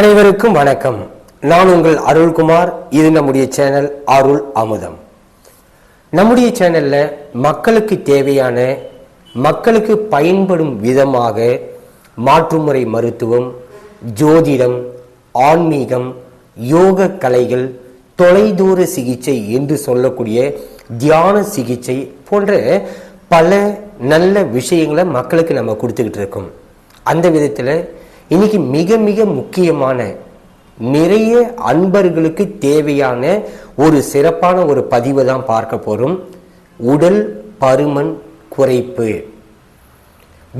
அனைவருக்கும் வணக்கம். நான் உங்கள் அருள்குமார். இது நம்முடைய சேனல் அருள் அமுதம். நம்முடைய சேனல்ல மக்களுக்கு தேவையான மக்களுக்கு பயன்படும் விதமாக மாற்றுமுறை மருத்துவம் ஜோதிடம் ஆன்மீகம் யோக கலைகள் தொலைதூர சிகிச்சை என்று சொல்லக்கூடிய தியான சிகிச்சை போன்ற பல நல்ல விஷயங்களை மக்களுக்கு நம்ம கொடுத்துக்கிட்டு இருக்கோம். அந்த விதத்தில் இன்னைக்கு மிக மிக முக்கியமான நிறைய அன்பர்களுக்கு தேவையான ஒரு சிறப்பான ஒரு பதிவை தான் பார்க்க போறோம். உடல் பருமன் குறைப்பு.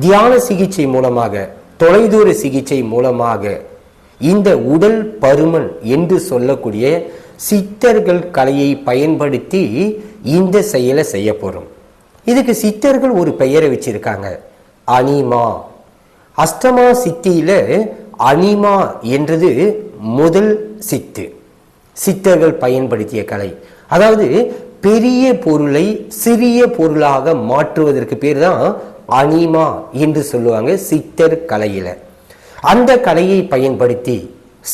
தியான சிகிச்சை மூலமாக தொலைதூர சிகிச்சை மூலமாக இந்த உடல் பருமன் என்று சொல்லக்கூடிய சித்தர்கள் கலையை பயன்படுத்தி இந்த செயலை செய்ய போறோம். இதுக்கு சித்தர்கள் ஒரு பெயரை வச்சிருக்காங்க. அனிமா. அஷ்டமா சித்தியில அனிமா என்றது முதல் சித்து. சித்தர்கள் பயன்படுத்திய கலை. அதாவது பெரிய பொருளை சிறிய பொருளாக மாற்றுவதற்கு பேர் தான் அனிமா என்று சொல்லுவாங்க சித்தர் கலையில. அந்த கலையை பயன்படுத்தி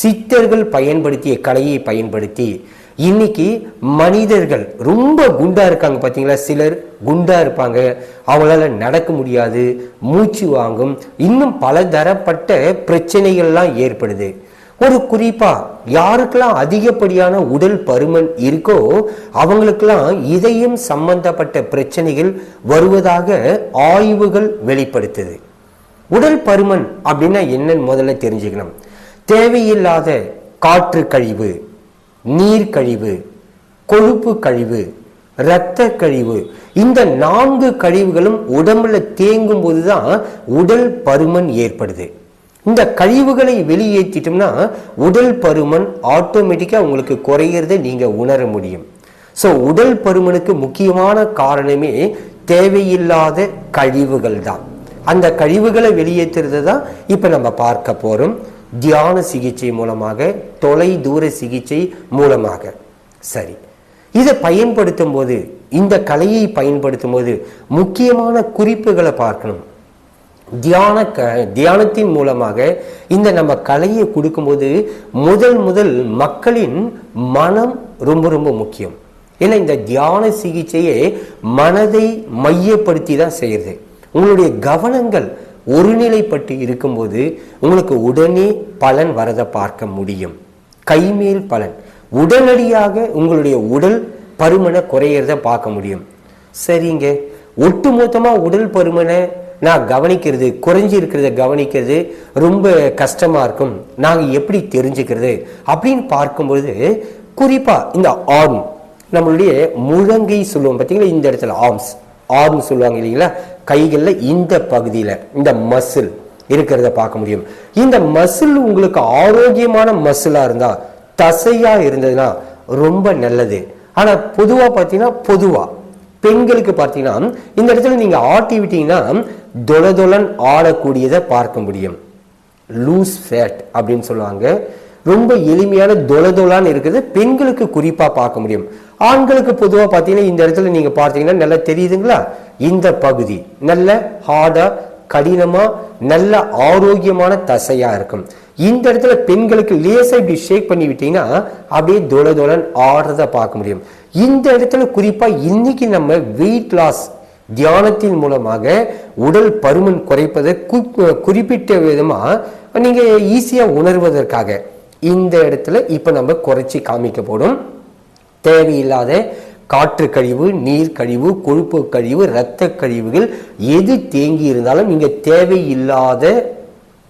சித்தர்கள் பயன்படுத்திய கலையை பயன்படுத்தி இன்னைக்கு மனிதர்கள் ரொம்ப குண்டா இருக்காங்க பார்த்தீங்களா சிலர் குண்டா இருப்பாங்க. அவங்களால நடக்க முடியாது மூச்சு வாங்கும். இன்னும் பல தரப்பட்ட பிரச்சனைகள்லாம் ஏற்படுது. ஒரு குறிப்பா யாருக்கெல்லாம் அதிகப்படியான உடல் பருமன் இருக்கோ அவங்களுக்கெல்லாம் இதயம் சம்பந்தப்பட்ட பிரச்சனைகள் வருவதாக ஆய்வுகள் வெளிப்படுத்துது. உடல் பருமன் அப்படின்னா என்னன்னு முதல்ல தெரிஞ்சுக்கணும். தேவையில்லாத காற்று கழிவு நீர் கழிவு கொழுப்பு கழிவு இரத்த கழிவு. இந்த நான்கு கழிவுகளும் உடம்புல தேங்கும் போதுதான் உடல் பருமன் ஏற்படுது. இந்த கழிவுகளை வெளியேற்றிட்டோம்னா உடல் பருமன் ஆட்டோமேட்டிக்காக உங்களுக்கு குறையிறதை நீங்க உணர முடியும். ஸோ உடல் பருமனுக்கு முக்கியமான காரணமே தேவையில்லாத கழிவுகள் தான் அந்த கழிவுகளை வெளியேற்றுறது தான் இப்போ நம்ம பார்க்க போகிறோம் தியான சிகிச்சை மூலமாக தொலை தூர சிகிச்சை மூலமாக. சரி. இதை பயன்படுத்தும் போது இந்த கலையை பயன்படுத்தும் போது முக்கியமான குறிப்புகளை பார்க்கணும். தியான க தியானத்தின் மூலமாக இந்த நம்ம கலையை கொடுக்கும்போது முதல் முதல் மக்களின் மனம் ரொம்ப ரொம்ப முக்கியம். ஏன்னா இந்த தியான சிகிச்சையே மனதை மையப்படுத்தி தான் செய்யறது உங்களுடைய கவனங்கள் ஒருநிலைப்பட்டு இருக்கும்போது உங்களுக்கு உடனே பலன் வரதை பார்க்க முடியும். கைமேல் பலன். உடனடியாக உங்களுடைய உடல் பருமனை குறையிறத பார்க்க முடியும். சரிங்க. ஒட்டுமொத்தமாக உடல் பருமனை நான் கவனிக்கிறது குறைஞ்சி இருக்கிறத கவனிக்கிறது ரொம்ப கஷ்டமா இருக்கும். நாங்க எப்படி தெரிஞ்சுக்கிறது அப்படின்னு பார்க்கும்பொழுது குறிப்பா இந்த ஆர்ம் நம்மளுடைய முழங்கை சொல்லுவோம் பார்த்தீங்களா இந்த இடத்துல ஆர்ம்ஸ் ஆர்ம் சொல்லுவாங்க இல்லைங்களா? கைகளில் இந்த பகுதியில் இந்த மசில் இருக்கிறத பார்க்க முடியும். இந்த மசில் உங்களுக்கு ஆரோக்கியமான மசிலாக இருந்தால் தசையாக இருந்ததுன்னா ரொம்ப நல்லது. ஆனால் பொதுவாக பார்த்தீங்கன்னா பொதுவாக பெண்களுக்கு பார்த்தீங்கன்னா இந்த இடத்துல நீங்கள் ஆட்டி விட்டீங்கன்னா தொலதொலன் ஆடக்கூடியதை பார்க்க முடியும். லூஸ் ஃபேட் அப்படின்னு சொல்லுவாங்க. ரொம்ப எளிமையான தொலதொலான்னு இருக்குது பெண்களுக்கு குறிப்பாக பார்க்க முடியும். ஆண்களுக்கு பொதுவாக பார்த்தீங்கன்னா இந்த இடத்துல நீங்கள் பார்த்தீங்கன்னா நல்லா தெரியுதுங்களா? இந்த பகுதி நல்ல ஹார்டா கடினமா நல்ல ஆரோக்கியமான தசையா இருக்கும். இந்த இடத்துல பெண்களுக்கு லேசா இப்படி ஷேக் பண்ணி விட்டீங்கன்னா அப்படியே தொலதொலன் ஆடுறதை பார்க்க முடியும். இந்த இடத்துல குறிப்பா இன்னைக்கு நம்ம வெயிட் லாஸ் தியானத்தின் மூலமாக உடல் பருமன் குறைப்பதை கு- குறிப்பிட்ட விதமா நீங்க ஈஸியா உணர்வதற்காக இந்த இடத்துல இப்ப நம்ம குறைச்சி காமிக்க போடும் தேவையில்லாத காற்று கழிவு நீர் கழிவு கொழுப்பு கழிவு இரத்த கழிவுகள் எது தேங்கி இருந்தாலும் இங்கே தேவையில்லாத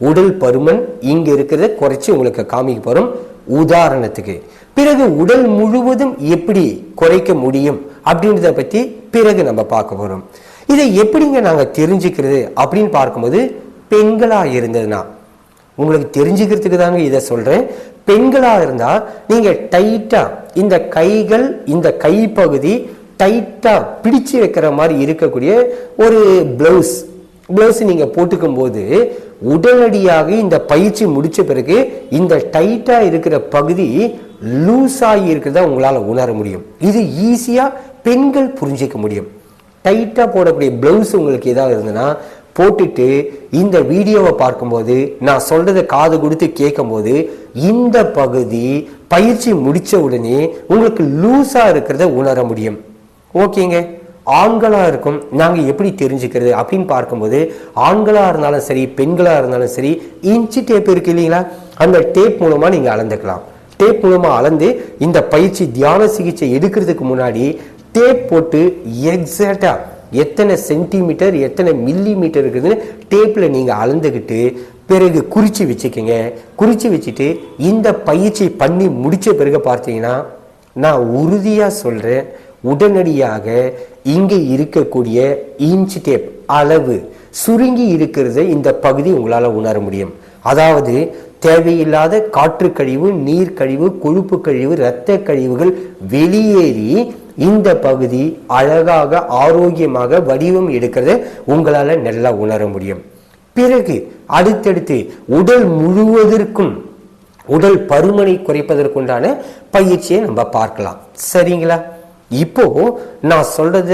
உடல் பருமன் இங்கே இருக்கிறத குறைச்சி உங்களுக்கு காமிக்க போகிறோம் உதாரணத்துக்கு பிறகு உடல் முழுவதும் எப்படி குறைக்க முடியும் அப்படின்றத பற்றி பிறகு நம்ம பார்க்க போகிறோம் இதை எப்படிங்க நாங்கள் தெரிஞ்சுக்கிறது அப்படின்னு பார்க்கும்போது பெண்களாக இருந்ததுன்னா உங்களுக்கு தெரிஞ்சுக்கிறதுக்கு தாங்க இதை சொல்கிறேன் பெண்களாக இருந்தால் நீங்கள் டைட்டாக இந்த கைகள் இந்த கைப்பகுதி டைட்டாக பிடிச்சு வைக்கிற மாதிரி இருக்கக்கூடிய ஒரு பிளவுஸ் பிளவுஸ் நீங்கள் போட்டுக்கும் போது உடனடியாக இந்த பயிற்சி முடித்த பிறகு இந்த டைட்டாக இருக்கிற பகுதி லூஸாகி இருக்கிறத உங்களால் உணர முடியும். இது ஈஸியாக பெண்கள் புரிஞ்சிக்க முடியும். டைட்டாக போடக்கூடிய பிளவுஸ் உங்களுக்கு ஏதாவது இருந்ததுன்னா போட்டுட்டு இந்த வீடியோவை பார்க்கும்போது நான் சொல்றதை காது கொடுத்து கேட்கும்போது இந்த பகுதி பயிற்சி முடிச்ச உடனே உங்களுக்கு லூஸா இருக்கிறத உணர முடியும். ஓகேங்க. ஆண்களாக இருக்கும் நாங்கள் எப்படி தெரிஞ்சுக்கிறது அப்படின்னு பார்க்கும்போது ஆண்களாக இருந்தாலும் சரி பெண்களாக இருந்தாலும் சரி இன்ச்சு டேப் இருக்கு இல்லைங்களா? அந்த டேப் மூலமாக நீங்கள் அளந்துக்கலாம். டேப் மூலமாக அளந்து இந்த பயிற்சி தியான சிகிச்சை எடுக்கிறதுக்கு முன்னாடி டேப் போட்டு எக்ஸாக்டாக எத்தனை சென்டிமீட்டர் எத்தனை மில்லி மீட்டர் இருக்குதுன்னு டேப்பில் நீங்கள் அளந்துக்கிட்டு பிறகு குறித்து வச்சுக்கோங்க. குறித்து வச்சுட்டு இந்த பயிற்சி பண்ணி முடித்த பிறகு பார்த்தீங்கன்னா நான் உறுதியாக சொல்கிறேன் உடனடியாக இங்கே இருக்கக்கூடிய இன்ச் டேப் அளவு சுருங்கி இருக்கிறத இந்த பகுதி உங்களால் உணர முடியும். அதாவது தேவையில்லாத காற்று கழிவு நீர் கழிவு கொழுப்பு கழிவு இரத்த கழிவுகள் வெளியேறி இந்த பகுதி அழகாக ஆரோக்கியமாக வடிவம் எடுக்கிறத. உங்களால் நல்லா உணர முடியும். பிறகு அடுத்தடுத்து உடல் முழுவதற்கும் உடல் பருமனை குறைப்பதற்குண்டான பயிற்சியை நம்ம பார்க்கலாம். சரிங்களா? இப்போ நான் சொல்றத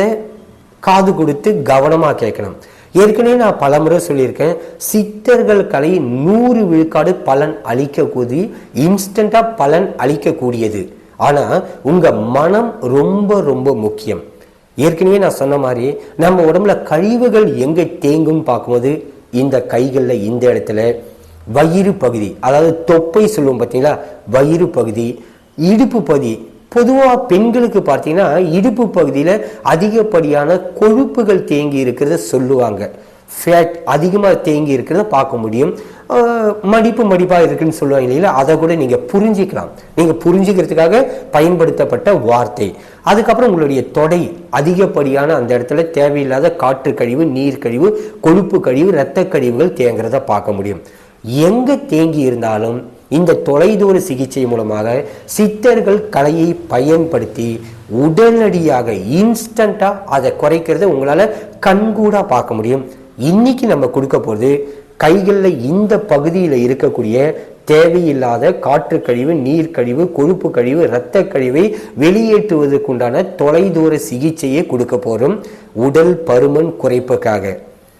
காது கொடுத்து கவனமாக கேட்கணும். ஏற்கனவே நான் பலமுறை சொல்லியிருக்கேன் சித்தர்கள் கலை நூறு விழுக்காடு பலன் அளிக்கக்கூடிய இன்ஸ்டண்டாக பலன் அளிக்கக்கூடியது. ஆனால் உங்கள் மனம் ரொம்ப ரொம்ப முக்கியம். ஏற்கனவே நான் சொன்ன மாதிரி நம்ம உடம்புல கழிவுகள் எங்கே தேங்கும் பார்க்கும்போது இந்த கைகளில் இந்த இடத்துல வயிறு பகுதி அதாவது தொப்பை சொல்லுவோம் பார்த்தீங்களா? வயிறு பகுதி இடுப்பு பகுதி பொதுவாக பெண்களுக்கு பார்த்தீங்கன்னா இடுப்பு பகுதியில் அதிகப்படியான கொழுப்புகள் தேங்கி இருக்கிறத சொல்லுவாங்க. ஃபேட் அதிகமாக தேங்கி இருக்கிறத பார்க்க முடியும். மடிப்பு மடிப்பாக இருக்குன்னு சொல்லுவாங்க இல்லைங்களா? அதை கூட நீங்கள் புரிஞ்சிக்கலாம். நீங்கள் புரிஞ்சுக்கிறதுக்காக பயன்படுத்தப்பட்ட வார்த்தை. அதுக்கப்புறம் உங்களுடைய தொடை அதிகப்படியான அந்த இடத்துல தேவையில்லாத காற்று கழிவு நீர் கழிவு கொழுப்பு கழிவு இரத்த கழிவுகள் தேங்குறத பார்க்க முடியும். எங்கே தேங்கி இருந்தாலும் இந்த தொலைதூர சிகிச்சை மூலமாக சித்தர்கள் கலையை பயன்படுத்தி உடனடியாக இன்ஸ்டண்ட்டாக அதை குறைக்கிறத உங்களால் கண்கூடாக பார்க்க முடியும். இன்னைக்கு நம்ம கொடுக்க போகிறது கைகளில் இந்த பகுதியில் இருக்கக்கூடிய தேவையில்லாத காற்று கழிவு நீர் கழிவு கொழுப்பு கழிவு இரத்த கழிவை வெளியேற்றுவதற்குண்டான தொலைதூர சிகிச்சையை கொடுக்க போகிறோம் உடல் பருமன் குறைப்புக்காக.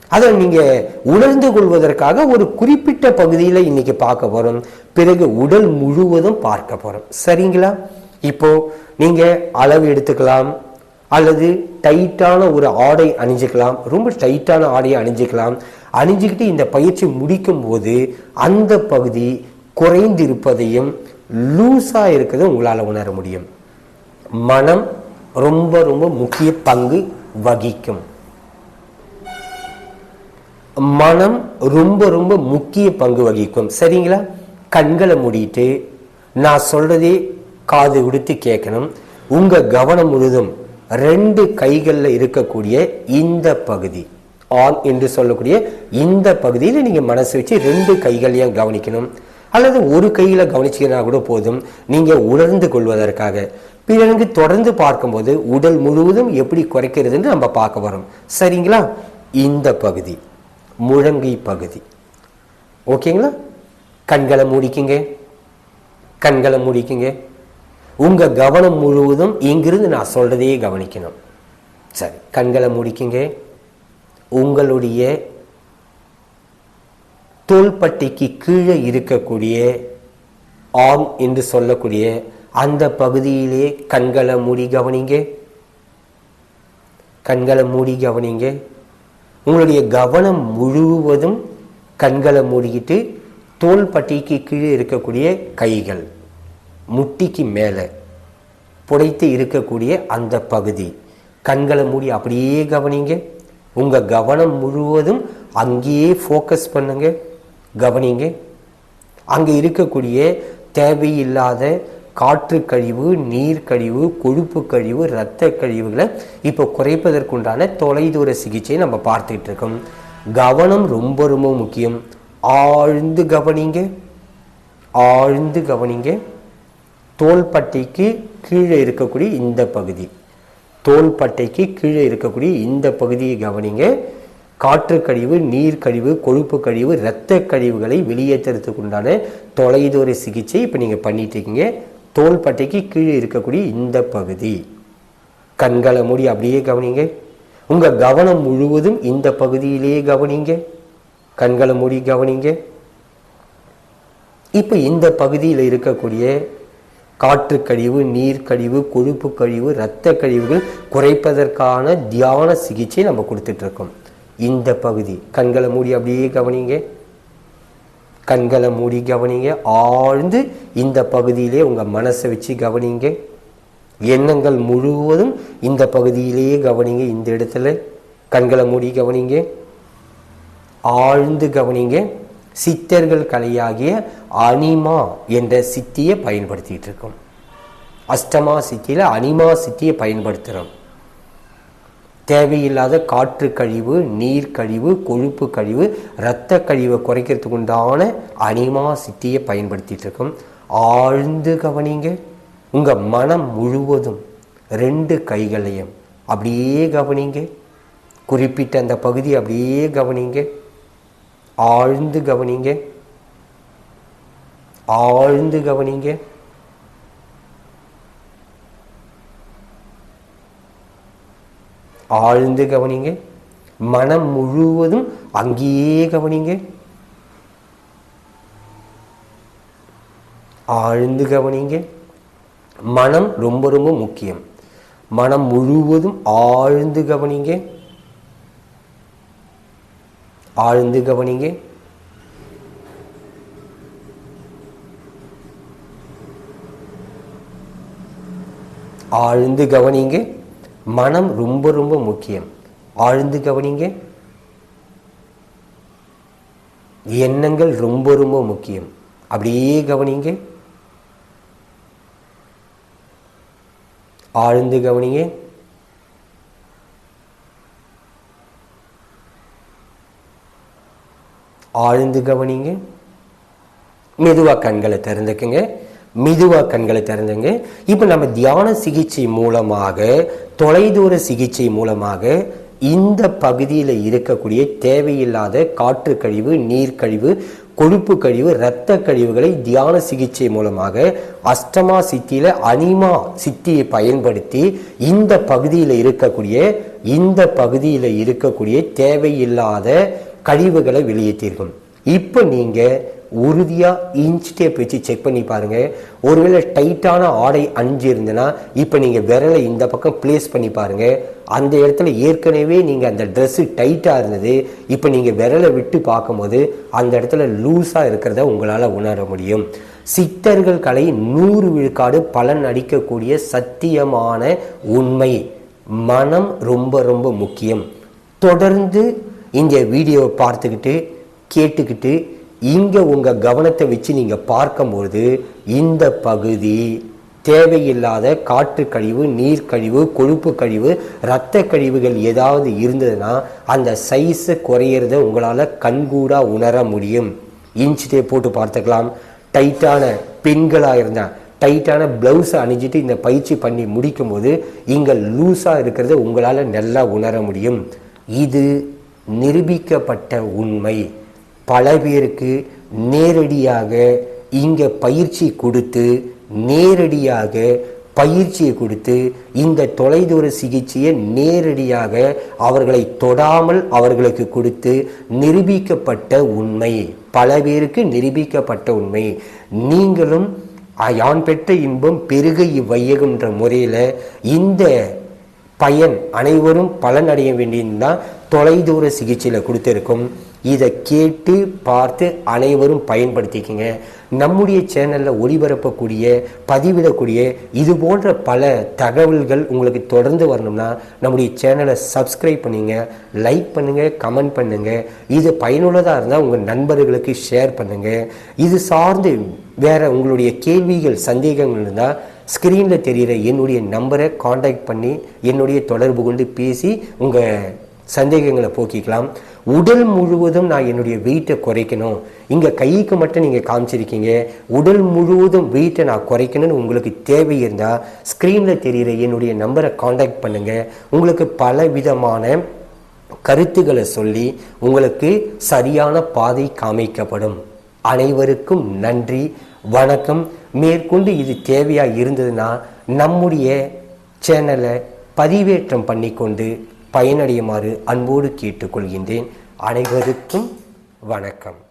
அதை நீங்கள் உணர்ந்து கொள்வதற்காக ஒரு குறிப்பிட்ட பகுதியில் இன்னைக்கு பார்க்க போகிறோம் பிறகு உடல் முழுவதும் பார்க்க போகிறோம் சரிங்களா? இப்போ நீங்கள் அளவு எடுத்துக்கலாம். அல்லது டைட்டான ஒரு ஆடை அணிஞ்சிக்கலாம். ரொம்ப டைட்டான ஆடையை அணிஞ்சிக்கலாம். அணிஞ்சிக்கிட்டு இந்த பயிற்சி முடிக்கும் போது அந்த பகுதி குறைந்திருப்பதையும் லூஸாக இருக்கிறத உங்களால் உணர முடியும். மனம் ரொம்ப ரொம்ப முக்கிய பங்கு வகிக்கும். மனம் ரொம்ப ரொம்ப முக்கிய பங்கு வகிக்கும். சரிங்களா? கண்களை மூடிட்டு நான் சொல்றதே காது கொடுத்து கேட்கணும். உங்க கவனம் முழுதும் ரெண்டு கைகளில் இருக்கக்கூடிய இந்த பகுதி. ஆன் என்று சொல்லக்கூடிய இந்த பகுதியில் நீங்கள் மனசு வச்சு ரெண்டு கைகளையும் கவனிக்கணும். அல்லது ஒரு கையில் கவனிச்சீங்கன்னா கூட போதும். நீங்கள் உணர்ந்து கொள்வதற்காக. பிறகு தொடர்ந்து பார்க்கும்போது உடல் முழுவதும் எப்படி குறைக்கிறதுன்னு நம்ம பார்க்க வரோம் சரிங்களா? இந்த பகுதி. முழங்கை பகுதி. ஓகேங்களா? கண்களை மூடிக்குங்க. கண்களை மூடிக்குங்க. உங்க கவனம் முழுவதும் இங்கிருந்து நான் சொல்றதையே கவனிக்கணும். சரி கண்களை முடிக்குங்க. உங்களுடைய தோள்பட்டைக்கு கீழே இருக்கக்கூடிய ஆம் என்று சொல்லக்கூடிய அந்த பகுதியிலே கண்களை மூடி கவனிங்க. கண்களை மூடி கவனிங்க. உங்களுடைய கவனம் முழுவதும் கண்களை மூடிக்கிட்டு தோள்பட்டைக்கு கீழே இருக்கக்கூடிய கைகள். முட்டிக்கு மேலே புடைத்து இருக்கக்கூடிய அந்த பகுதி. கண்களை மூடி அப்படியே கவனிங்க. உங்கள் கவனம் முழுவதும் அங்கேயே ஃபோக்கஸ் பண்ணுங்க. கவனிங்க. அங்கே இருக்கக்கூடிய தேவையில்லாத காற்று கழிவு நீர் கழிவு கொழுப்பு கழிவு இரத்த கழிவுகளை இப்போ குறைப்பதற்குண்டான தொலைதூர சிகிச்சையை நம்ம பார்த்துட்டு இருக்கோம். கவனம் ரொம்ப ரொம்ப முக்கியம். ஆழ்ந்து கவனிங்க. ஆழ்ந்து கவனிங்க. தோள்பட்டைக்கு கீழே இருக்கக்கூடிய இந்த பகுதி. தோள்பட்டைக்கு கீழே இருக்கக்கூடிய இந்த பகுதியை கவனிங்க. காற்று கழிவு நீர் கழிவு கொழுப்பு கழிவு இரத்த கழிவுகளை வெளியேற்றுறதுக்கு உண்டான தொலைதூர சிகிச்சை இப்போ நீங்கள் பண்ணிட்டு இருக்கீங்க. தோள்பட்டைக்கு கீழே இருக்கக்கூடிய இந்த பகுதி. கண்களை மூடி அப்படியே கவனிங்க. உங்கள் கவனம் முழுவதும் இந்த பகுதியிலேயே கவனிங்க. கண்களை மூடி கவனிங்க. இப்போ இந்த பகுதியில் இருக்கக்கூடிய காற்று கழிவு நீர் கழிவு கொழுப்பு கழிவு இரத்த கழிவுகள் குறைப்பதற்கான தியான சிகிச்சை நம்ம கொடுத்துட்டு இருக்கோம் இந்த பகுதி கண்களை மூடி அப்படியே கவனிங்க. கண்களை மூடி கவனிங்க. ஆழ்ந்து இந்த பகுதியிலே உங்க மனசை வச்சு கவனிங்க. எண்ணங்கள் முழுவதும் இந்த பகுதியிலேயே கவனிங்க. இந்த இடத்துல கண்களை மூடி கவனிங்க. ஆழ்ந்து கவனிங்க. சித்தர்கள் கலையாகிய அனிமா என்ற சித்தியை பயன்படுத்திட்டு இருக்கோம். அஷ்டமா சித்தியில் அனிமா சித்தியை பயன்படுத்துகிறோம் தேவையில்லாத காற்று கழிவு நீர் கழிவு கொழுப்பு கழிவு இரத்த கழிவை குறைக்கிறதுக்கு உண்டான அனிமா சித்தியை பயன்படுத்திட்டு இருக்கோம். ஆழ்ந்து கவனிங்க. உங்கள் மனம் முழுவதும் ரெண்டு கைகளையும் அப்படியே கவனிங்க. குறிப்பிட்ட அந்த பகுதி அப்படியே கவனிங்க. ஆழ்ந்து கவனிங்க. ஆழ்ந்து கவனிங்க. ஆழ்ந்து கவனிங்க. மனம் முழுவதும் அங்கேயே கவனிங்க. ஆழ்ந்து கவனிங்க. மனம் ரொம்ப ரொம்ப முக்கியம். மனம் முழுவதும் ஆழ்ந்து கவனிங்க. ஆழ்ந்து கவனிங்க. ஆழ்ந்து கவனிங்க. மனம் ரொம்ப ரொம்ப முக்கியம். ஆழ்ந்து கவனிங்க. எண்ணங்கள் ரொம்ப ரொம்ப முக்கியம். அப்படியே கவனிங்க. ஆழ்ந்து கவனிங்க. ஆழ்ந்து கவனிங்க. மெதுவாக கண்களை திறந்துக்குங்க. மெதுவாக கண்களை திறந்துங்க. இப்போ நம்ம தியான சிகிச்சை மூலமாக தொலைதூர சிகிச்சை மூலமாக இந்த பகுதியில் இருக்கக்கூடிய தேவையில்லாத காற்று கழிவு நீர் கழிவு கொழுப்பு கழிவு இரத்த கழிவுகளை தியான சிகிச்சை மூலமாக அஷ்டமா சித்தியில் அனிமா சித்தியை பயன்படுத்தி இந்த பகுதியில் இருக்கக்கூடிய இந்த பகுதியில் இருக்கக்கூடிய தேவையில்லாத கழிவுகளை வெளியேற்றிருக்கும் இப்போ நீங்கள் உறுதியாக இன்ச் டேப் வச்சு செக் பண்ணி பாருங்கள் ஒருவேளை டைட்டான ஆடை அணிஞ்சு இருந்ததுன்னா இப்போ நீங்கள் விரலை இந்த பக்கம் பிளேஸ் பண்ணி பாருங்கள் அந்த இடத்துல ஏற்கனவே நீங்கள் அந்த ட்ரெஸ்ஸு டைட்டாக இருந்தது. இப்போ நீங்கள் விரலை விட்டு பார்க்கும்போது அந்த இடத்துல லூஸாக இருக்கிறத உங்களால் உணர முடியும். சித்தர்கள் கலை நூறு விழுக்காடு பலன் அடிக்கக்கூடிய சத்தியமான உண்மை. மனம் ரொம்ப ரொம்ப முக்கியம். தொடர்ந்து இந்த வீடியோவை பார்த்துக்கிட்டு கேட்டுக்கிட்டு இங்கே உங்கள் கவனத்தை வச்சு நீங்கள் பார்க்கும்பொழுது இந்த பகுதி தேவையில்லாத காற்று கழிவு நீர் கழிவு கொழுப்பு கழிவு இரத்த கழிவுகள் ஏதாவது இருந்ததுன்னா அந்த சைஸை குறையிறத உங்களால் கண்கூடாக உணர முடியும். இன்ச்சிட்டே போட்டு பார்த்துக்கலாம். டைட்டான பெண்களாக இருந்தால் டைட்டான ப்ளவுஸை அணிஞ்சிட்டு இந்த பயிற்சி பண்ணி முடிக்கும்போது இங்கே லூஸாக இருக்கிறத உங்களால் நல்லா உணர முடியும். இது நிரூபிக்கப்பட்ட உண்மை. பல பேருக்கு நேரடியாக இங்கே பயிற்சி கொடுத்து நேரடியாக பயிற்சியை கொடுத்து இந்த தொலைதூர சிகிச்சையை நேரடியாக அவர்களை தொடாமல் அவர்களுக்கு கொடுத்து நிரூபிக்கப்பட்ட உண்மை. பல பேருக்கு நிரூபிக்கப்பட்ட உண்மை. நீங்களும் யான் பெற்ற இன்பம் பெருக இவ்வையகம்ன்ற முறையில் இந்த பயன் அனைவரும் பலனடைய வேண்டியதுதான் தொலைதூர சிகிச்சையில் கொடுத்துருக்கும். இதை கேட்டு பார்த்து அனைவரும் பயன்படுத்திக்கங்க. நம்முடைய சேனலில் ஒளிபரப்பக்கூடிய பதிவிடக்கூடிய இது போன்ற பல தகவல்கள் உங்களுக்கு தொடர்ந்து வரணும்னா நம்முடைய சேனலை சப்ஸ்கிரைப் பண்ணுங்க லைக் பண்ணுங்க கமெண்ட் பண்ணுங்க. இது பயனுள்ளதாக இருந்தால் உங்கள் நண்பர்களுக்கு ஷேர் பண்ணுங்க. இது சார்ந்து வேற உங்களுடைய கேள்விகள் சந்தேகங்கள் இருந்தால் ஸ்க்ரீனில் தெரிகிற என்னுடைய நம்பரை காண்டாக்ட் பண்ணி என்னுடைய தொடர்பு கொண்டு பேசி உங்கள் சந்தேகங்களை போக்கிக்கலாம். உடல் முழுவதும் நான் என்னுடைய வெயிட்டை குறைக்கணும். இங்கே கைக்கு மட்டும் நீங்கள் காமிச்சிருக்கீங்க. உடல் முழுவதும் வெயிட்டை நான் குறைக்கணும்னு உங்களுக்கு தேவை இருந்தால் ஸ்க்ரீனில் தெரிகிற என்னுடைய நம்பரை காண்டாக்ட் பண்ணுங்கள் உங்களுக்கு பல விதமான கருத்துக்களை சொல்லி உங்களுக்கு சரியான பாதை காமிக்கப்படும். அனைவருக்கும் நன்றி வணக்கம். மேற்கொண்டு இது தேவையாக இருந்ததுன்னா நம்முடைய சேனலை பதிவேற்றம் பண்ணிக்கொண்டு பயனடையுமாறு அன்போடு கேட்டுக்கொள்கின்றேன். அனைவருக்கும் வணக்கம்.